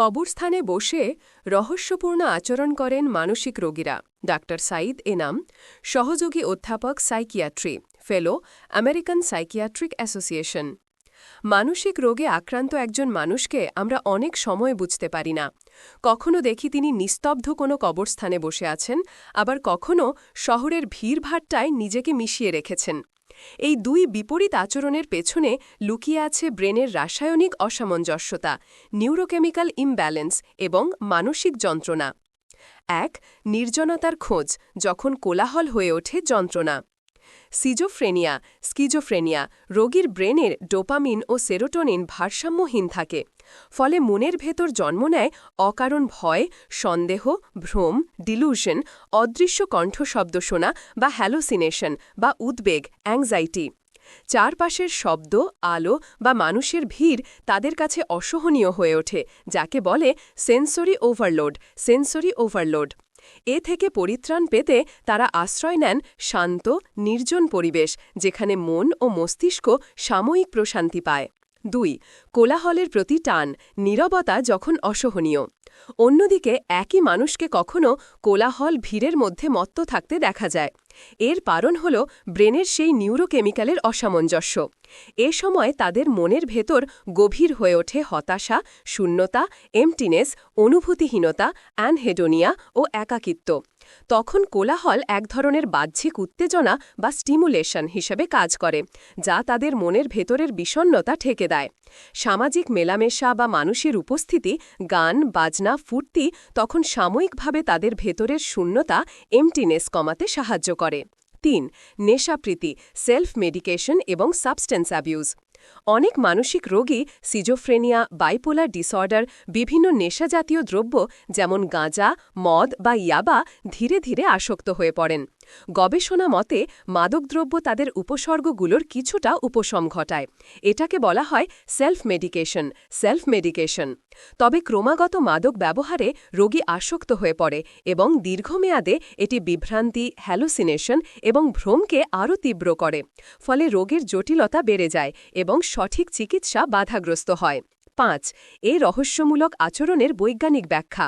কবরস্থানে বসে রহস্যপূর্ণ আচরণ করেন মানসিক রোগীরা। ডাক্তার সাইদ এনাম সহযোগী অধ্যাপক psychiatry, fellow American psychiatric association. মানসিক রোগে আক্রান্ত একজন মানুষকে আমরা অনেক সময় বুঝতে পারি না। কখনো দেখি তিনি নিস্তব্ধ কোনো কবরস্থানে বসে আছেন, আবার কখনো শহরের ভিড়ভাট্টায় নিজেকে মিশিয়ে রেখেছেন। এই দুই বিপরীত আচরণের পেছনে লুকিয়ে আছে ব্রেনের রাসায়নিক অসামঞ্জস্যতা, নিউরোকেমিক্যাল ইমব্যালেন্স এবং মানসিক যন্ত্রণা। এক, নির্জনতার খোঁজ, যখন কোলাহল হয়ে ওঠে যন্ত্রণা। সিজোফ্রেনিয়া, স্কিজোফ্রেনিয়া রোগীর ব্রেনের ডোপামিন ও সেরোটোনিন ভারসাম্যহীন থাকে, ফলে মনের ভেতর জন্ম নেয় অকারণ ভয়, সন্দেহ, ভ্রম, ডিলুশন, অদৃশ্য কণ্ঠশব্দ শোনা বা হ্যালোসিনেশন বা উদ্বেগ, অ্যাংজাইটি। চারপাশের শব্দ, আলো বা মানুষের ভিড় তাদের কাছে অসহনীয় হয়ে ওঠে, যাকে বলে সেন্সরি ওভারলোড সেন্সরি ওভারলোড। এ থেকে পরিত্রাণ পেতে তারা আশ্রয় নেন শান্ত, নির্জন পরিবেশ, যেখানে মন ও মস্তিষ্ক সাময়িক প্রশান্তি পায়। দুই, কোলাহলের প্রতি টান, নীরবতা যখন অসহনীয়। অন্যদিকে, একই মানুষকে কখনও কোলাহল, ভিড়ের মধ্যে মত্ত থাকতে দেখা যায়। এর কারণ হল ব্রেনের সেই নিউরোকেমিক্যালের অসামঞ্জস্য। এ সময় তাদের মনের ভেতর গভীর হয়ে ওঠে হতাশা, শূন্যতা, এমটিনেস, অনুভূতিহীনতা, অ্যানহেডোনিয়া ও একাকিত্ব। তখন কোলাহল এক ধরনের বাহ্যিক উত্তেজনা বা স্টিমুলেশন হিসেবে কাজ করে, যা তাদের মনের ভেতরের বিষণ্নতা ঠেকে দেয়। সামাজিক মেলামেশা বা মানুষের উপস্থিতি, গান, বাজনা, ফুর্তি তখন সাময়িকভাবে তাদের ভেতরের শূন্যতা এমটিনেস কমাতে সাহায্য করে। তিন, নেশাপ্রীতি সেলফ মেডিকেশন এবং সাবস্টেন্স অ্যাবিউজ অনেক মানসিক রোগী সিজোফ্রেনিয়া বাইপোলার ডিসঅর্ডার বিভিন্ন নেশাজাতীয় দ্রব্য যেমন গাঁজা, মদ বা ইয়াবা ধীরে ধীরে আসক্ত হয়ে পড়েন। গবেষণা মতে, মাদকদ্রব্য তাদের উপসর্গগুলোর কিছুটা উপশম ঘটায়। এটাকে বলা হয় সেলফ মেডিকেশন সেলফ মেডিকেশন তবে ক্রমাগত মাদক ব্যবহারে রোগী আসক্ত হয়ে পড়ে এবং দীর্ঘমেয়াদে এটি বিভ্রান্তি হ্যালোসিনেশন এবং ভ্রমকে আরও তীব্র করে। ফলে রোগের জটিলতা বেড়ে যায় এবং সঠিক চিকিৎসা বাধাগ্রস্ত হয়। পাঁচ, এ রহস্যমূলক আচরণের বৈজ্ঞানিক ব্যাখ্যা।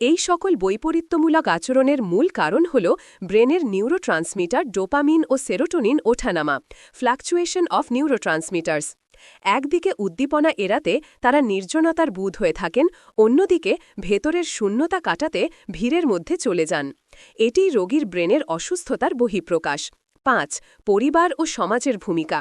এই সকল বৈপরীত্যমূলক আচরণের মূল কারণ হল ব্রেনের নিউরোট্রান্সমিটার ডোপামিন ও সেরোটোনিন ওঠানামা, ফ্ল্যাকচুয়েশন অফ নিউরোট্রান্সমিটার্স। একদিকে উদ্দীপনা এড়াতে তারা নির্জনতার বুধ হয়ে থাকেন, অন্যদিকে ভেতরের শূন্যতা কাটাতে ভিড়ের মধ্যে চলে যান। এটি রোগীর ব্রেনের অসুস্থতার বহিঃপ্রকাশ। পাঁচ, পরিবার ও সমাজের ভূমিকা।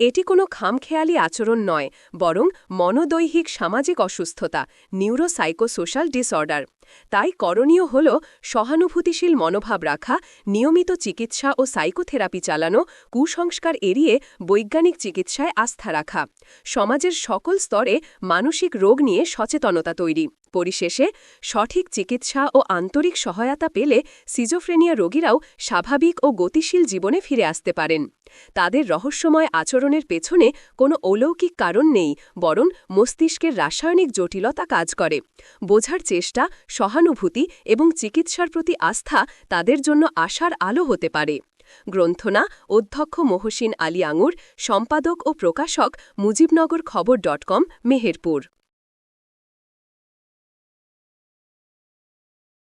এটি কোনো খামখেয়ালি আচরণ নয়, বরং মনোদৈহিক সামাজিক অসুস্থতা, নিউরোসাইকোসোশ্যাল ডিসঅর্ডার। তাই করণীয় হল সহানুভূতিশীল মনোভাব রাখা, নিয়মিত চিকিৎসা ও সাইকোথেরাপি চালানো, কুসংস্কার এড়িয়ে বৈজ্ঞানিক চিকিৎসায় আস্থা রাখা। সমাজের সকল স্তরে মানসিক রোগ নিয়ে সচেতনতা তৈরি। পরিশেষে সঠিক চিকিৎসা ও আন্তরিক সহায়তা পেলে সিজোফ্রেনিয়া রোগীরাও স্বাভাবিক ও গতিশীল জীবনে ফিরে আসতে পারেন। তাদের রহস্যময় আচরণের পেছনে কোনো অলৌকিক কারণ নেই, বরং মস্তিষ্কের রাসায়নিক জটিলতা কাজ করে। বোঝার চেষ্টা, সহানুভূতি এবং চিকিৎসার প্রতি আস্থা তাদের জন্য আশার আলো হতে পারে। গ্রন্থনা, অধ্যক্ষ মহসিন আলী আঙুর, সম্পাদক ও প্রকাশক মুজিবনগর খবর ডট কম, মেহেরপুর।